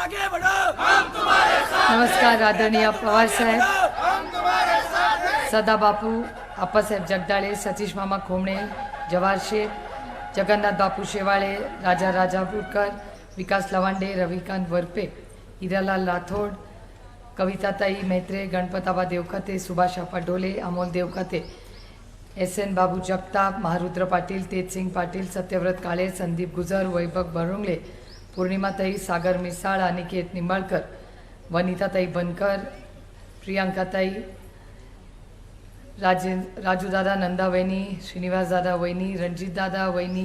आगे बढ़ो। नमस्कार आदरणीय पवार साहेब। सदा बापू आप्पासाहेब जगदाळे सतीश मामा खोमणे जवाहर शेख जगन्नाथ बापू शेवाळे राजा राजापूरकर विकास लवांडे रविकांत वरपे हिरालाल राठोड कविताताई मैत्रे गणपताबा देवखते सुभाष आप्पा डोले अमोल देवखते एस एन बाबू जगताप महारुद्र पाटील तेजसिंग पाटील सत्यव्रत काळे संदीप गुजर वैभव बरुंगले पौर्णिमाताई सागर मिसाळ अनिकेत निंबाळकर वनिताताई बनकर प्रियांकाताई राजे राजूदादा नंदा वहिनी श्रीनिवासदादा वहिनी रणजितदादा वहिनी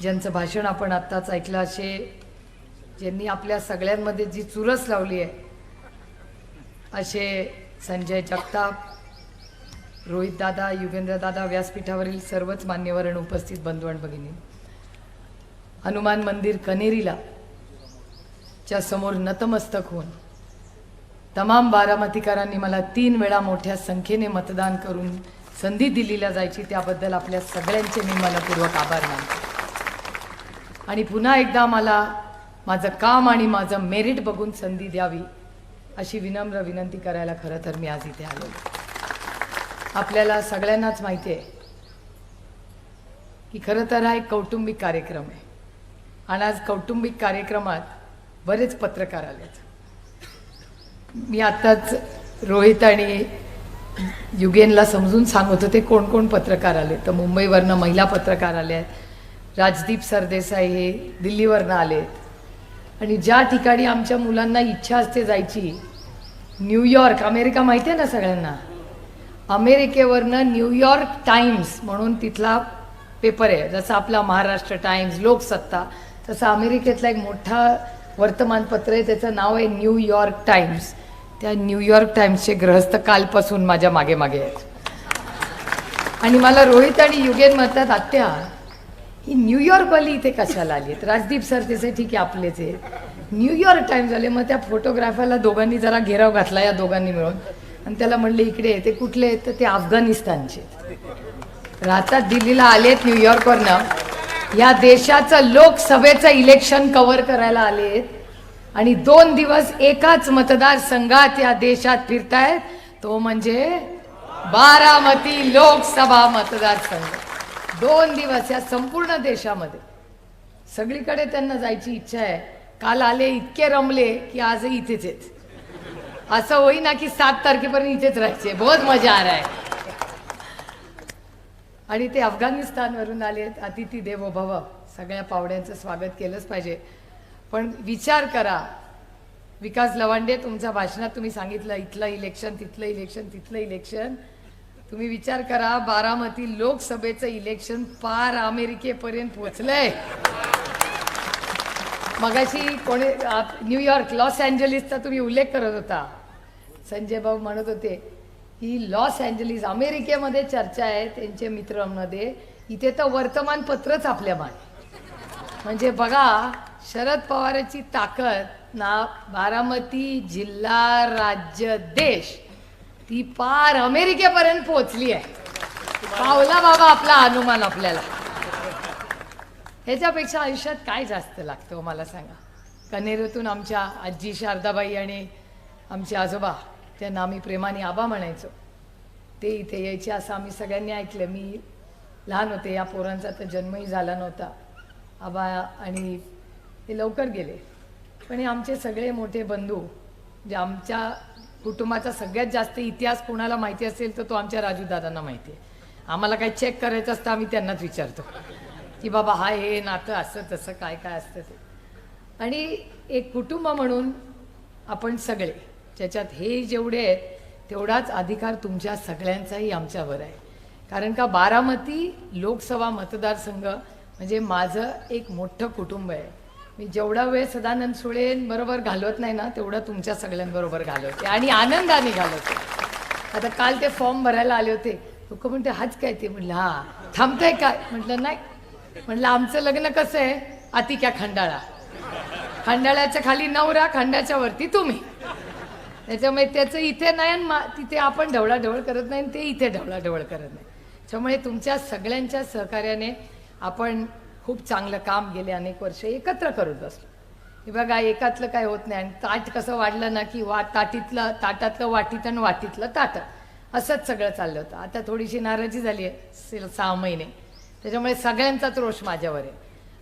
ज्यांचं भाषण आपण आत्ताच ऐकलं असे ज्यांनी आपल्या सगळ्यांमध्ये जी चुरस लावली आहे असे संजय जगताप रोहितदादा युगेंद्रदादा व्यासपीठावरील सर्वच मान्यवर आणि उपस्थित बंधू आणि भगिनी. हनुमान मंदिर कनेरीला. च्या समोर नतमस्तक होऊन. तमाम बारामतीकरांनी मला तीन वेळा मोठ्या संख्येने मतदान करून संधी दिलीला जायची त्याबद्दल आपल्या सगळ्यांचे मी मनपूर्वक आभार मानतो. आणि पुन्हा एकदा मला माझं काम आणि माझं मेरिट बघून संधी द्यावी अशी विनम्र विनंती करायला खरं तर मी आज इथे आलो आपल्याला सगळ्यांनाच माहिती आहे की खरं तर हा एक कौटुंबिक कार्यक्रम आहे. आणि आज कौटुंबिक कार्यक्रमात बरेच पत्रकार आलेत. मी आत्ताच रोहित आणि युगेनला समजून सांगत होते कोण कोण पत्रकार आले. तर मुंबईवरनं महिला पत्रकार आले आहेत. राजदीप सरदेसाई हे दिल्लीवरनं आलेत. आणि ज्या ठिकाणी आमच्या मुलांना इच्छा असते जायची न्यूयॉर्क अमेरिका माहिती आहे ना सगळ्यांना? अमेरिकेवरनं न्यूयॉर्क टाइम्स म्हणून तिथला पेपर आहे. जसं आपला महाराष्ट्र टाइम्स लोकसत्ता तसं अमेरिकेतला एक मोठा वर्तमानपत्र आहे त्याचं नाव आहे न्यूयॉर्क टाइम्स. त्या न्यूयॉर्क टाइम्सचे ग्रहस्थ कालपासून माझ्या मागे मागे आहेत. आणि मला रोहित आणि युगेन म्हणतात आत्या ही न्यूयॉर्कवाली इथे कशाला आली आहेत? राजदीप सर त्याचे ठीक आहे आपलेच आहे न्यूयॉर्क टाइम्स आले मग त्या फोटोग्राफरला दोघांनी जरा घेराव घातला या दोघांनी मिळून. आणि त्याला म्हणले इकडे ते कुठले आहेत? तर ते अफगाणिस्तानचे राहतात दिल्लीला आले आहेत न्यूयॉर्कवरनं या देशाचं लोकसभेचं इलेक्शन कव्हर करायला आलेत. आणि दोन दिवस एकाच मतदारसंघात या देशात फिरतायत. तो म्हणजे बारामती लोकसभा मतदारसंघ. दोन दिवस या संपूर्ण देशामध्ये. सगळीकडे त्यांना जायची इच्छा आहे. काल आले इतके रमले की आज इथेच आहेत. असं होईना की सात तारखेपर्यंत इथेच राहायचे. बहुत मजा आ रहा है. आणि ते अफगाणिस्तानवरून आलेत अतिथी देवो भव. सगळ्या पावड्यांचं स्वागत केलंच पाहिजे. पण विचार करा. विकास लवांडे तुमच्या भाषणात तुम्ही सांगितलं इथलं इलेक्शन तिथलं इलेक्शन तिथलं इलेक्शन तुम्ही विचार करा बारामती लोकसभेचं इलेक्शन पार अमेरिकेपर्यंत पोहोचलंय मगाशी कोणी न्यूयॉर्क लॉस अँजलिसचा तुम्ही उल्लेख करत होता. संजय भाऊ म्हणत होते ही लॉस अँजलिस अमेरिकेमध्ये चर्चा आहे त्यांचे मित्रांमध्ये. इथे तर वर्तमानपत्रच आपल्या मान म्हणजे बघा शरद पवारांची ताकद ना बारामती जिल्हा राज्य देश ती पार अमेरिकेपर्यंत पोहोचली आहे. पावला बाबा आपला अनुमान आपल्याला. ह्याच्यापेक्षा आयुष्यात काय जास्त लागतं हो, मला सांगा. कनेरीतून आमच्या आजी शारदाबाई आणि आमचे आजोबा त्यांना आम्ही प्रेमाने आबा म्हणायचो. ते इथे यायचे असं आम्ही सगळ्यांनी ऐकलं. मी लहान होते या पोरांचा तर जन्मही झाला नव्हता. आबा आणि ते लवकर गेले. पण हे आमचे सगळे मोठे बंधू जे आमच्या कुटुंबाचा सगळ्यात जास्त इतिहास कोणाला माहिती असेल तर तो आमच्या राजूदादांना माहिती आहे. आम्हाला काही चेक करायचं असतं आम्ही त्यांनाच विचारतो. की बाबा हा हे नातं असं तसं काय काय असतं ते. आणि एक कुटुंब म्हणून आपण सगळे ज्याच्यात हे जेवढे आहेत तेवढाच अधिकार तुमच्या सगळ्यांचाही आमच्यावर आहे. कारण का बारामती लोकसभा मतदारसंघ म्हणजे माझं एक मोठं कुटुंब आहे. मी जेवढा वेळ सदानंद सुळेंबरोबर घालवत नाही ना तेवढा तुमच्या सगळ्यांबरोबर घालवते आणि आनंदाने घालवते. आता काल ते फॉर्म भरायला आले होते. लोक म्हणते हाच काय ते? म्हटलं हा थांबतंय काय म्हटलं नाही. म्हटलं आमचं लग्न कसं आहे? अतिक्या खंडाळा. खंडाळ्याच्या खाली नवरा खंडाच्या वरती तुम्ही. त्याच्यामुळे त्याचं इथे नाही आणि मा- तिथे आपण ढवळाढवळ करत नाही आणि ते इथे ढवळाढवळ करत नाही. त्यामुळे तुमच्या सगळ्यांच्या सहकार्याने आपण खूप चांगलं काम गेले अनेक वर्ष एकत्र करत बसलो. हे बघा एकातलं काय होत नाही. आणि ताट कसं वाढलं ना की वा ताटीतलं ताटातलं वाटीत आणि वाटीतलं ताट. असंच सगळं चाललं होतं. आता थोडीशी नाराजी झाली आहे सहा महिने. त्याच्यामुळे सगळ्यांचाच रोष माझ्यावर आहे.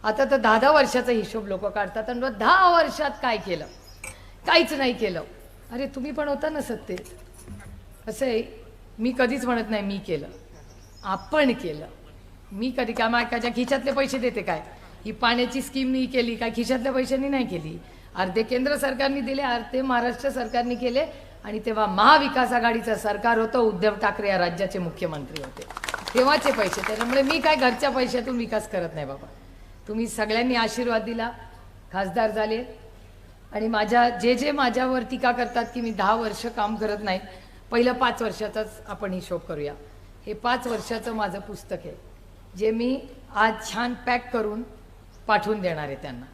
आता तर दहा दहा वर्षाचा हिशोब लोक काढतात आणि दहा वर्षात काय केलं? काहीच नाही केलं. अरे तुम्ही पण होता ना सत्तेत. असं आहे मी कधीच म्हणत नाही मी केलं. आपण केलं. मी कधी काय माझ्या खिशातले पैसे देते काय? ही पाण्याची स्कीम मी केली काय खिशातल्या पैशांनी नाही केली. अर्धे केंद्र सरकारने दिले अर्धे महाराष्ट्र सरकारने केले आणि तेव्हा महाविकास आघाडीचं सरकार होतं उद्धव ठाकरे या राज्याचे मुख्यमंत्री होते. तेव्हाचे पैसे त्याच्यामुळे मी काय घरच्या पैशातून विकास करत नाही बाबा. तुम्ही सगळ्यांनी आशीर्वाद दिला खासदार झाले आणि माझ्या जे जे माझ्यावर टीका करतात की मी दहा वर्ष काम करत नाही पहिलं पाच वर्षाचाच आपण हिशोब करूया. हे पाच वर्षाचं माझं पुस्तक आहे जे मी आज छान पॅक करून पाठवून देणार आहे त्यांना.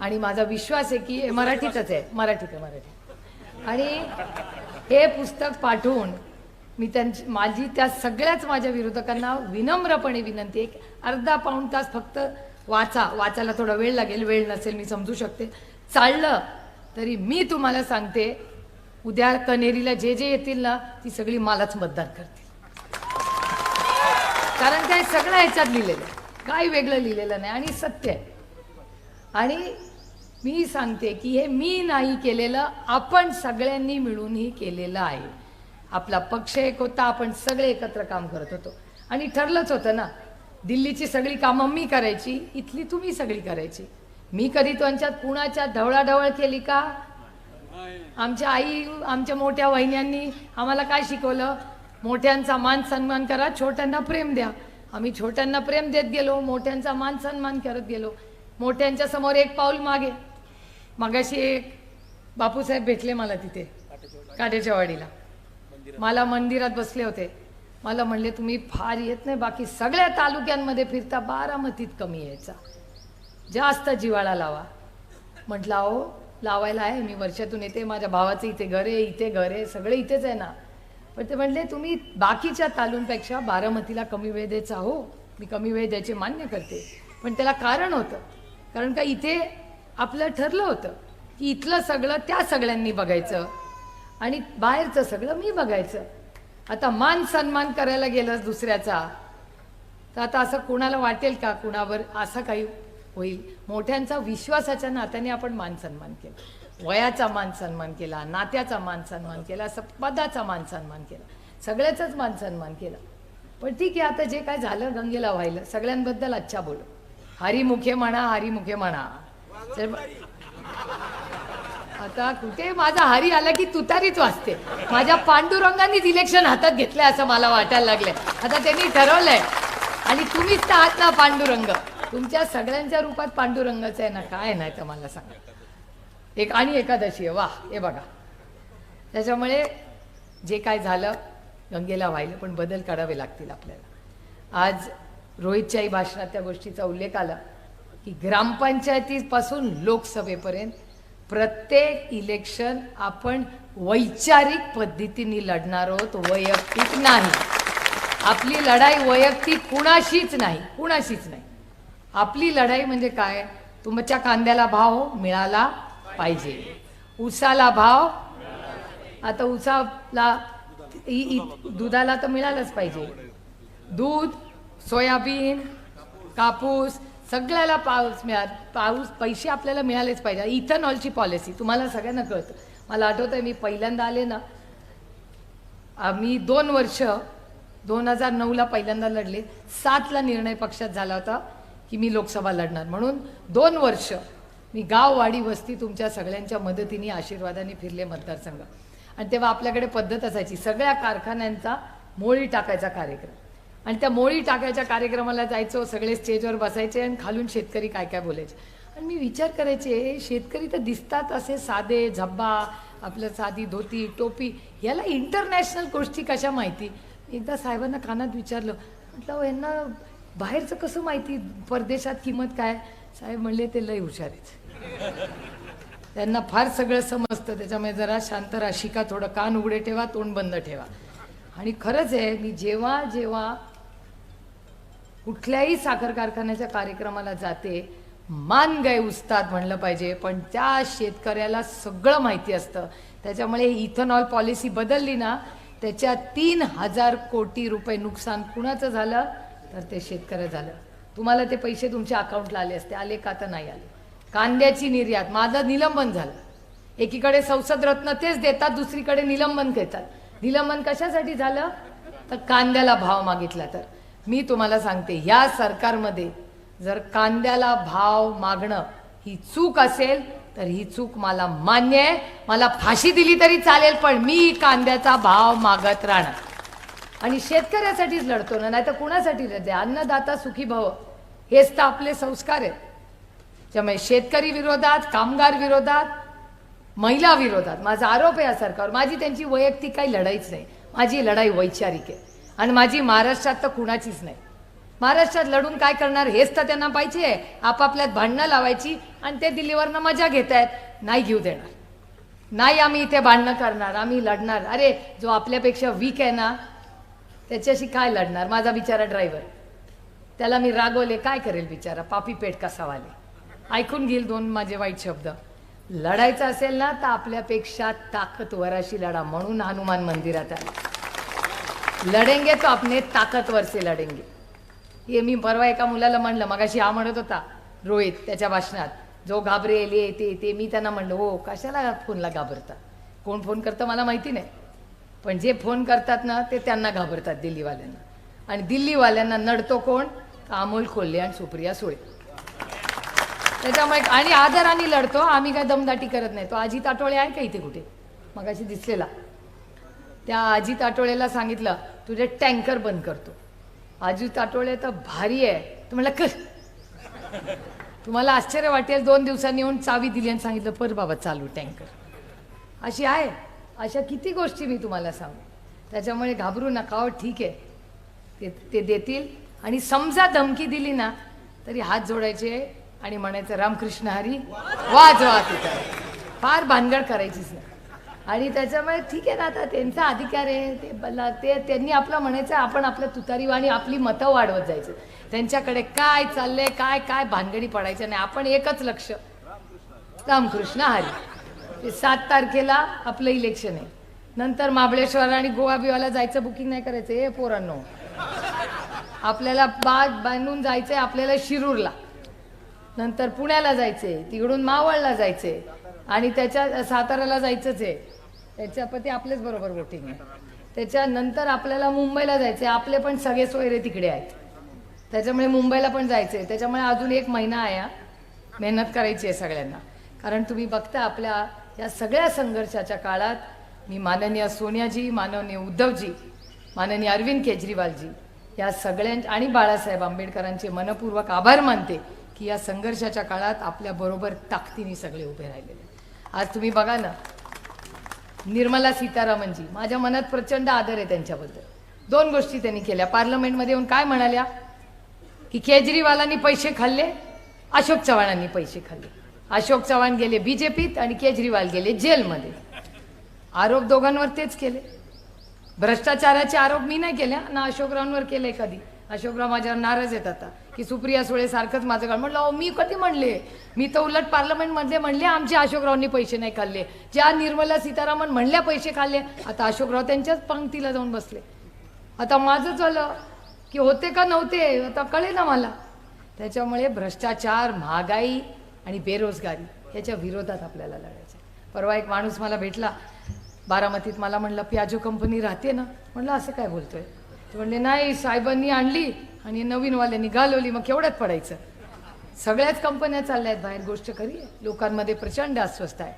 आणि माझा विश्वास आहे की हे मराठीतच आहे मराठीत आहे मराठी आणि हे पुस्तक पाठवून मी त्यांची माझी त्या सगळ्याच माझ्या विरोधकांना विनम्रपणे विनंती एक अर्धा पाऊण तास फक्त वाचा वाचायला थोडा वेळ लागेल वेळ नसेल मी समजू शकते. चाललं तरी मी तुम्हाला सांगते उद्या कनेरीला जे जे येतील ना ती सगळी मलाच मतदान करतील. कारण काय सगळं ह्याच्यात लिहिलेलं आहे. काही वेगळं लिहिलेलं नाही आणि सत्य आहे. आणि मी सांगते की हे मी नाही केलेलं आपण सगळ्यांनी मिळूनही केलेलं आहे. आपला पक्ष एक होता आपण सगळे एकत्र काम करत होतो. आणि ठरलंच होतं ना दिल्लीची सगळी कामं मी करायची इथली तुम्ही सगळी करायची. मी कधी त्यांच्यात कुणाच्या ढवळाढवळ केली का? आमच्या आई आमच्या मोठ्या वहिन्यांनी आम्हाला काय शिकवलं? मोठ्यांचा मान सन्मान करा छोट्यांना प्रेम द्या. आम्ही छोट्यांना प्रेम देत गेलो मोठ्यांचा मान सन्मान करत गेलो. मोठ्यांच्या समोर एक पाऊल मागे. मागाशी एक बापूसाहेब भेटले मला तिथे काट्याच्या वाडीला. मला मंदिरात बसले होते. मला म्हणले तुम्ही फार येत नाही बाकी सगळ्या तालुक्यांमध्ये फिरता बारामतीत कमी यायचा. जास्त जिवाळा लावा. म्हटलं अहो लावायला आहे मी वर्षातून येते माझ्या भावाचं इथे घर आहे इथे घर आहे सगळे इथेच आहे ना. पण ते म्हटले तुम्ही बाकीच्या तालुंपेक्षा बारामतीला कमी वेळ द्यायचा हो मी कमी वेळ द्यायचे मान्य करते. पण त्याला कारण होतं. कारण का इथे आपलं ठरलं होतं की इथलं सगळं त्या सगळ्यांनी बघायचं आणि बाहेरचं सगळं मी बघायचं. आता मान सन्मान करायला गेलं दुसऱ्याचा तर आता असं कोणाला वाटेल का? कुणावर असं काही होईल. मोठ्यांचा विश्वासाच्या नात्याने आपण मान सन्मान केला. वयाचा मान सन्मान केला नात्याचा मान सन्मान केला पदाचा मान सन्मान केला. सगळ्याचाच मान सन्मान केला. पण ठीक आहे आता जे काय झालं गंगेला व्हायला सगळ्यांबद्दल अच्छा बोलू. हरिमुखे म्हणा हरिमुखे म्हणा. आता कुठे? माझा हरी आला की तुतारीच वाचते माझ्या पांडुरंगांनीच इलेक्शन हातात घेतलंय असं मला वाटायला लागलंय. आता त्यांनी ठरवलंय. आणि तुम्हीच तर आहात ना पांडुरंग. तुमच्या सगळ्यांच्या रूपात पांडुरंगाचं आहे ना काय नाही तर मला सांगा. एक आणि एकादशी आहे वा हे बघा. त्याच्यामुळे जे काय झालं गंगेला व्हायला पण बदल काढावे लागतील आपल्याला. आज रोहितच्याही भाषणात त्या गोष्टीचा उल्लेख आला की ग्रामपंचायतीपासून लोकसभेपर्यंत प्रत्येक इलेक्शन आपण वैचारिक पद्धतीने लढणार आहोत वैयक्तिक नाही. आपली लढाई वैयक्तिक कुणाशीच नाही कुणाशीच नाही. आपली लढाई म्हणजे काय? तुमच्या कांद्याला भाव मिळाला पाहिजे. उसाला भाव आता उसाला इ- दुधाला तर मिळालंच पाहिजे. दूध सोयाबीन कापूस सगळ्याला पाऊस मिळा पाऊस पैसे आपल्याला मिळालेच पाहिजे. इथेनॉलची पॉलिसी तुम्हाला सगळ्यांना कळतं. मला आठवतं आहे मी पहिल्यांदा आले ना आम्ही दोन वर्ष दोन हजार नऊला पहिल्यांदा लढले. सातला निर्णय पक्षात झाला होता. की मी लोकसभा लढणार. म्हणून दोन वर्ष मी गाव वाडी वस्ती तुमच्या सगळ्यांच्या मदतीने आशीर्वादाने फिरले मतदारसंघ. आणि तेव्हा आपल्याकडे पद्धत असायची. सगळ्या कारखान्यांचा मोळी टाकायचा कार्यक्रम. आणि त्या मोळी टाकायच्या कार्यक्रमाला जायचो सगळे स्टेजवर बसायचे आणि खालून शेतकरी काय काय बोलायचे. आणि मी विचार करायचे शेतकरी तर दिसतात असे साधे झब्बा आपलं साधी धोती टोपी याला इंटरनॅशनल गोष्टी कशा माहिती? एकदा साहेबांना कानात विचारलं. म्हटलं यांना बाहेरचं कसं माहिती? परदेशात किंमत काय? साहेब म्हणले ते लय हुशार आहेत. त्यांना फार सगळं समजतं. त्याच्यामुळे जरा शांत राशिका थोडं. कान उघडे ठेवा तोंड बंद ठेवा. आणि खरंच आहे मी जेव्हा जेव्हा कुठल्याही साखर कारखान्याच्या कार्यक्रमाला जाते मान गए उस्ताद म्हणलं पाहिजे. पण त्या शेतकऱ्याला सगळं माहिती असतं. त्याच्यामुळे इथेनॉल पॉलिसी बदलली ना त्याच्या तीन हजार कोटी रुपये नुकसान कुणाचं झालं? तर ते शेतकऱ्या झालं. तुम्हाला ते पैसे तुमच्या अकाउंटला आले असते. आले का तर नाही आले. कांद्याची निर्यात माझं निलंबन झालं. एकीकडे संसद रत्न तेच देतात दुसरीकडे निलंबन घेतात निलंबन कशासाठी झालं? तर कांद्याला भाव मागितला तर. मी तुम्हाला सांगते या सरकारमध्ये जर कांद्याला भाव मागणं ही चूक असेल तर ही चूक मला मान्य आहे. मला फाशी दिली तरी चालेल पण मी कांद्याचा भाव मागत राहणार. आणि शेतकऱ्यासाठीच लढतो ना नाही तर कुणासाठी लढते? अन्नदाता सुखी भव. हेच तर आपले संस्कार आहेत. त्यामुळे शेतकरी विरोधात कामगार विरोधात महिला विरोधात माझा आरोप आहे या सरकारवर. माझी त्यांची वैयक्तिक काही लढाईच नाही. माझी लढाई वैचारिक आहे. आणि माझी महाराष्ट्रात तर कुणाचीच नाही. महाराष्ट्रात लढून काय करणार? हेच तर त्यांना पाहिजे आपापल्यात भांडणं लावायची आणि ते दिल्लीवरनं मजा घेत आहेत नाही घेऊ देणार. नाही आम्ही इथे भांडणं करणार आम्ही लढणार. अरे जो आपल्यापेक्षा वीक आहे ना त्याच्याशी काय लढणार? माझा बिचारा ड्रायव्हर त्याला मी रागवले काय करेल बिचारा? पापी पेट कसावाले ऐकून घेईल दोन माझे वाईट शब्द. लढायचं असेल ना तर आपल्यापेक्षा ताकदवराशी लढा म्हणून हनुमान मंदिरात आले. लढेंगे तो आपले ताकदवरचे लढेंगे. हे मी परवा एका मुलाला म्हणलं मगाशी हा म्हणत होता रोहित त्याच्या भाषणात जो घाबरेल ये ते ते. मी त्यांना म्हणलं हो कशाला फोनला घाबरता? कोण फोन करतं मला माहिती नाही. पण जे फोन करतात ना ते त्यांना घाबरतात दिल्लीवाल्यांना. आणि दिल्लीवाल्यांना नडतो कोण? तर अमोल कोल्हे आणि सुप्रिया सुळे. त्याच्यामुळे आणि आदराने लढतो. आम्ही काय दमदाटी करत नाही. तो अजित आटोळे आहे का इथे कुठे? मगाशी दिसलेला. त्या अजित आटोळेला सांगितलं तुझे टँकर बंद करतो. अजित आटोळे तर भारी आहे. तू म्हणलं कर. तुम्हाला आश्चर्य वाटेल दोन दिवसांनी येऊन चावी दिली आणि सांगितलं पर बाबा चालू टँकर. अशी आहे. अशा किती गोष्टी मी तुम्हाला सांगू. त्याच्यामुळे घाबरू नका हो ठीक आहे. ते ते देतील. आणि समजा धमकी दिली ना तरी हात जोडायचे आणि म्हणायचं रामकृष्ण हरी वाज वा तिथं. फार भानगड करायचीच नाही. आणि त्याच्यामुळे ठीक आहे ना आता त्यांचा अधिकार आहे ते बला ते त्यांनी आपलं म्हणायचं आपण आपलं तुतारी आणि आपली मतं वाढवत जायचं. त्यांच्याकडे काय चाललंय काय काय भानगडी पडायचं नाही. आपण एकच लक्ष. रामकृष्ण हरी. सात तारखेला आपलं इलेक्शन आहे. नंतर महाबळेश्वर आणि गोवा बिवाला जायचं बुकिंग नाही करायचं हे पोरांनो. आपल्याला बाग बांधून जायचंय आपल्याला शिरूरला. नंतर पुण्याला जायचंय तिकडून मावळला जायचंय आणि त्याच्या साताऱ्याला जायचंच आहे. त्याच्यापती आपलेच बरोबर वोटिंग आहे. त्याच्यानंतर आपल्याला मुंबईला जायचंय आपले पण सगळे सोयरे तिकडे आहेत. त्याच्यामुळे मुंबईला पण जायचंय. त्याच्यामुळे अजून एक महिना आहे हा. मेहनत करायची आहे सगळ्यांना. कारण तुम्ही बघता आपल्या या सगळ्या संघर्षाच्या काळात मी माननीय सोनियाजी माननीय उद्धवजी माननीय अरविंद केजरीवालजी या सगळ्यां आणि बाळासाहेब आंबेडकरांचे मनपूर्वक आभार मानते की या संघर्षाच्या काळात आपल्याबरोबर ताकदीने सगळे उभे राहिलेले आज तुम्ही बघा ना निर्मला सीतारामनजी माझ्या मनात प्रचंड आदर आहे त्यांच्याबद्दल. दोन गोष्टी त्यांनी केल्या. पार्लमेंटमध्ये येऊन काय म्हणाल्या? की केजरीवालांनी पैसे खाल्ले अशोक चव्हाणांनी पैसे खाल्ले. अशोक चव्हाण गेले बीजेपीत आणि केजरीवाल गेले जेलमध्ये. आरोप दोघांवर तेच केले. भ्रष्टाचाराचे आरोप मी नाही केले ना अशोकरावांवर केले कधी. अशोकराव माझ्यावर नाराज येत आता की सुप्रिया सुळे सारखंच माझं काळ म्हटलं अहो मी कधी म्हणले? मी तर उलट पार्लमेंटमध्ये म्हणले आमचे अशोकरावांनी पैसे नाही खाल्ले. ज्या निर्मला सीतारामन म्हणल्या पैसे खाल्ले आता अशोकराव त्यांच्याच पंक्तीला जाऊन बसले. आता माझं झालं की होते का नव्हते आता कळे ना मला. त्याच्यामुळे भ्रष्टाचार महागाई आणि बेरोजगारी याच्या विरोधात आपल्याला लढायचं आहे. परवा एक माणूस मला भेटला बारामतीत मला म्हणलं प्याजो कंपनी राहते ना? म्हणलं असं काय बोलतोय? ते म्हणले नाही साहेबांनी आणली आणि नवीनवाल्यांनी घालवली मग केवढ्यात पडायचं? सगळ्याच कंपन्या चालल्या आहेत बाहेर गोष्ट खरी आहे. लोकांमध्ये प्रचंड अस्वस्थ आहे.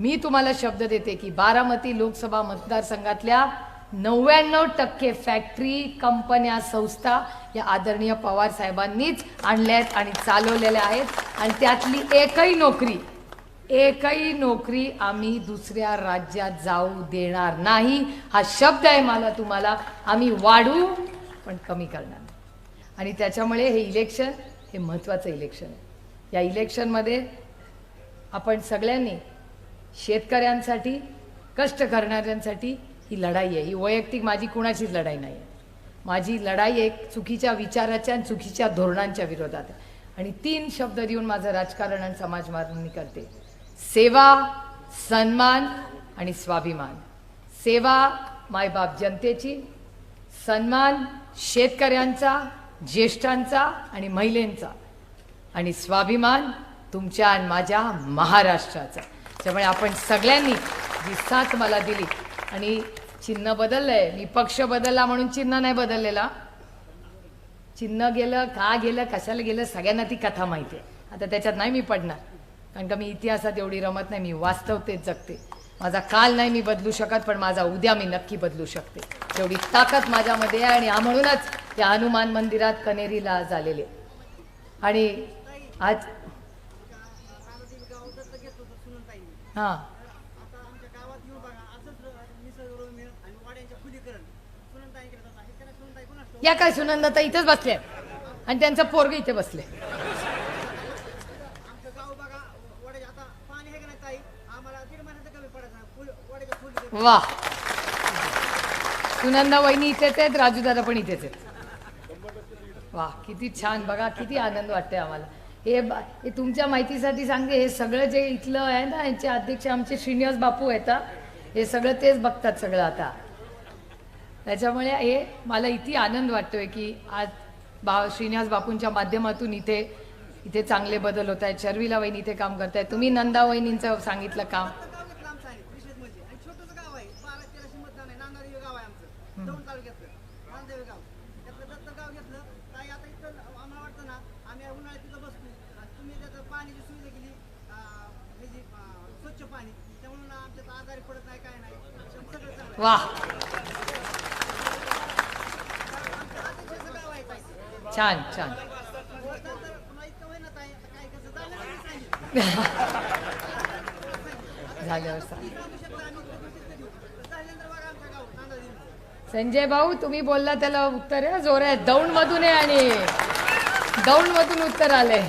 मी तुम्हाला शब्द देते की बारामती लोकसभा मतदारसंघातल्या नव्याण्णव टक्के फॅक्टरी कंपन्या संस्था या आदरणीय पवार साहेबांनीच आणल्या आहेत आणि चालवलेल्या आहेत. आणि त्यातली एकही नोकरी एकही नोकरी आम्ही दुसऱ्या राज्यात जाऊ देणार नाही. हा शब्द आहे मला तुम्हाला. आम्ही वाढू पण कमी करणार नाही. आणि त्याच्यामुळे हे इलेक्शन हे महत्त्वाचं इलेक्शन आहे. या इलेक्शनमध्ये आपण सगळ्यांनी शेतकऱ्यांसाठी कष्ट करणाऱ्यांसाठी ही लढाई आहे. ही वैयक्तिक माझी कुणाचीच लढाई नाही आहे. माझी लढाई एक चुकीच्या विचाराच्या आणि चुकीच्या धोरणांच्या विरोधात आहे. आणि तीन शब्द देऊन माझं राजकारण आणि समाज करते. सेवा सन्मान आणि स्वाभिमान. सेवा मायबाप जनतेची सन्मान शेतकऱ्यांचा ज्येष्ठांचा आणि महिलेंचा. आणि स्वाभिमान तुमच्या आणि माझ्या महाराष्ट्राचा. त्यामुळे आपण सगळ्यांनी जी साथ मला दिली आणि चिन्ह बदललंय. मी पक्ष बदलला म्हणून चिन्ह नाही बदललेला. चिन्ह गेलं का गेलं कशाला गेलं सगळ्यांना ती कथा माहिती आहे. आता त्याच्यात नाही मी पडणार. कारण का मी इतिहासात एवढी रमत नाही मी वास्तवतेच जगते. माझा काल नाही मी बदलू शकत पण माझा उद्या मी नक्की बदलू शकते. तेवढी ताकद माझ्यामध्ये आहे आणि म्हणूनच या हनुमान मंदिरात कनेरीला आज आलेले आणि आज हां आता आमच्या गावात येऊ बघा असंच निसर्गरम्य आणि वाड्यांच्या खुलीकरण सुनंदाई केलं जातं हे त्याला सुनंदाई कोणाच ठाऊक? या काय सुनंदाता इथेच बसले. आणि त्यांचं पोरग इथे बसले. वा. सुनंदा वहिनी इथेच आहेत राजूदादा पण इथेच आहेत. वा किती छान. बघा किती आनंद वाटतोय आम्हाला. हे हे तुमच्या माहितीसाठी सांगते हे सगळं जे इथलं आहे ना यांचे अध्यक्ष आमचे श्रीनिवास बापू आहेत हे सगळं तेच बघतात सगळं आता. त्याच्यामुळे हे मला इथे आनंद वाटतोय की आज बा श्रीनिवास बापूंच्या माध्यमातून इथे इथे चांगले बदल होत आहेत शर्विला वहिनी इथे काम करतायत. तुम्ही नंदा वहिनींचं सांगितलं काम वा आमचं अतिशय गाव आहे ताई छान छान तर पुन्हा इतकं होईना ताई आता काय कसं झालं नाही सांगितलं झाल्यावर सांग सांगू शकता आम्ही इतकं गोष्टी कधी झाल्यानंतर बघा छान छान. झाल्यावर संजय भाऊ तुम्ही बोलला त्याला उत्तर आहे. जोर आहे. दौंड मधून आहे आणि दौंड मधून उत्तर आलंय.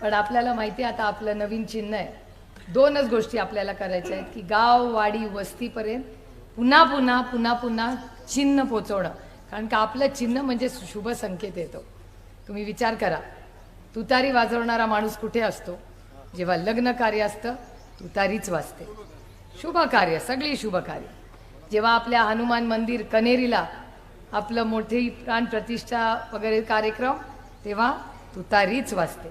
पण आपल्याला माहिती आहे आता आपलं नवीन चिन्ह आहे. दोनच गोष्टी आपल्याला करायच्या आहेत की गाव वाडी वस्तीपर्यंत पुन्हा पुन्हा पुन्हा पुन्हा चिन्ह पोचवणं. कारण का आपलं चिन्ह म्हणजे शुभ संकेत येतो. तुम्ही विचार करा. तुतारी वाजवणारा माणूस कुठे असतो? जेव्हा लग्न कार्य असतं तुतारीच वाजते. शुभ कार्य सगळी शुभ कार्य. जेव्हा आपल्या हनुमान मंदिर कनेरीला आपलं मोठी प्राण प्रतिष्ठा वगैरे कार्यक्रम तेव्हा तुतारीच वाजते.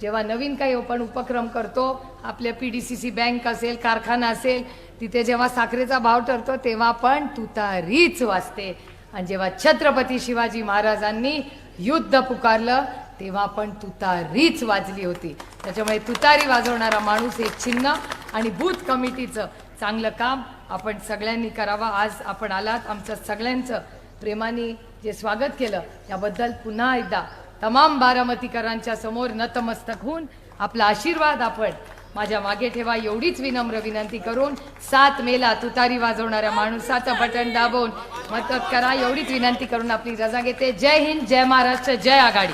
जेव्हा नवीन काही आपण उपक्रम करतो आपल्या P D C C bank असेल कारखाना असेल तिथे जेव्हा साखरेचा भाव ठरतो तेव्हा पण तुतारीच वाजते. आणि जेव्हा छत्रपती शिवाजी महाराजांनी युद्ध पुकारलं तेव्हा पण तुतारीच वाजली होती. त्याच्यामुळे तुतारी वाजवणारा माणूस हे चिन्ह आणि बूथ कमिटीचं चांगलं काम आपण सगळ्यांनी करावं. आज आपण आलात आमचं सगळ्यांचं प्रेमाने जे स्वागत केलं त्याबद्दल पुन्हा एकदा तमाम बारामतीकरांच्या समोर नतमस्तक होऊन आपला आशीर्वाद आपण माझ्या मागे ठेवा एवढीच विनम्र विनंती करून सात मेला तुतारी वाजवणाऱ्या माणूसाचं बटन दाबून मदत करा एवढीच विनंती करून आपली रजा घेते. जय हिंद जय महाराष्ट्र जय आघाडी.